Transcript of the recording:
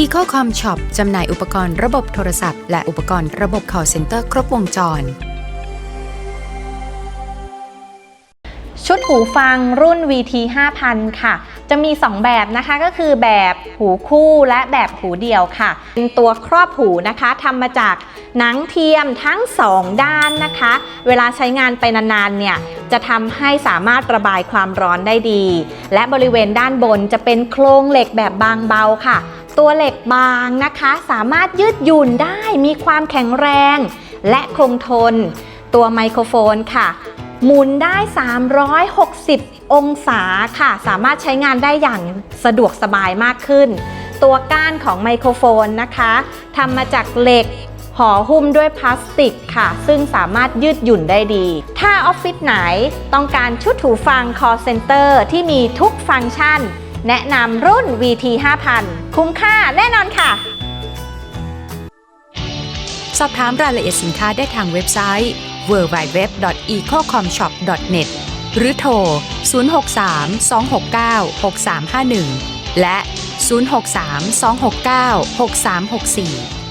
EcoCom Shop จำหน่ายอุปกรณ์ระบบโทรศัพท์ และอุปกรณ์ระบบ call center ครบวงจร ชุดหูฟังรุ่น VT 5000 ค่ะ จะมี 2 แบบนะคะก็คือแบบหูคู่และแบบหูเดียวค่ะ เป็นตัวครอบหูนะคะทำมาจากหนังเทียมทั้ง 2 ด้านนะคะ เวลาใช้งานไปนานๆเนี่ยจะทำให้สามารถระบายความร้อนได้ดี และบริเวณด้านบนจะเป็นโครงเหล็กแบบบางเบาค่ะ ตัวเหล็กบางนะคะ สามารถยืดหยุ่นได้มีความแข็งแรง และคงทน ตัวไมโครโฟนค่ะ หมุนได้ 360 องศาค่ะ สามารถใช้งานได้อย่างสะดวกสบายมากขึ้น ตัวก้านของไมโครโฟนนะคะทำมาจากเหล็กห่อหุ้มด้วยพลาสติกค่ะ ซึ่งสามารถยืดหยุ่นได้ดี ถ้าออฟฟิศไหนต้องการชุดหูฟัง call center ที่มีทุกฟังก์ชัน แนะนำรุ่น VT 5000 คุ้มค่าแน่นอนค่ะ สอบถามรายละเอียดสินค้าได้ทางเว็บไซต์ www.ecocomshop.net หรือโทร 063 269 6351 และ 063 269 6364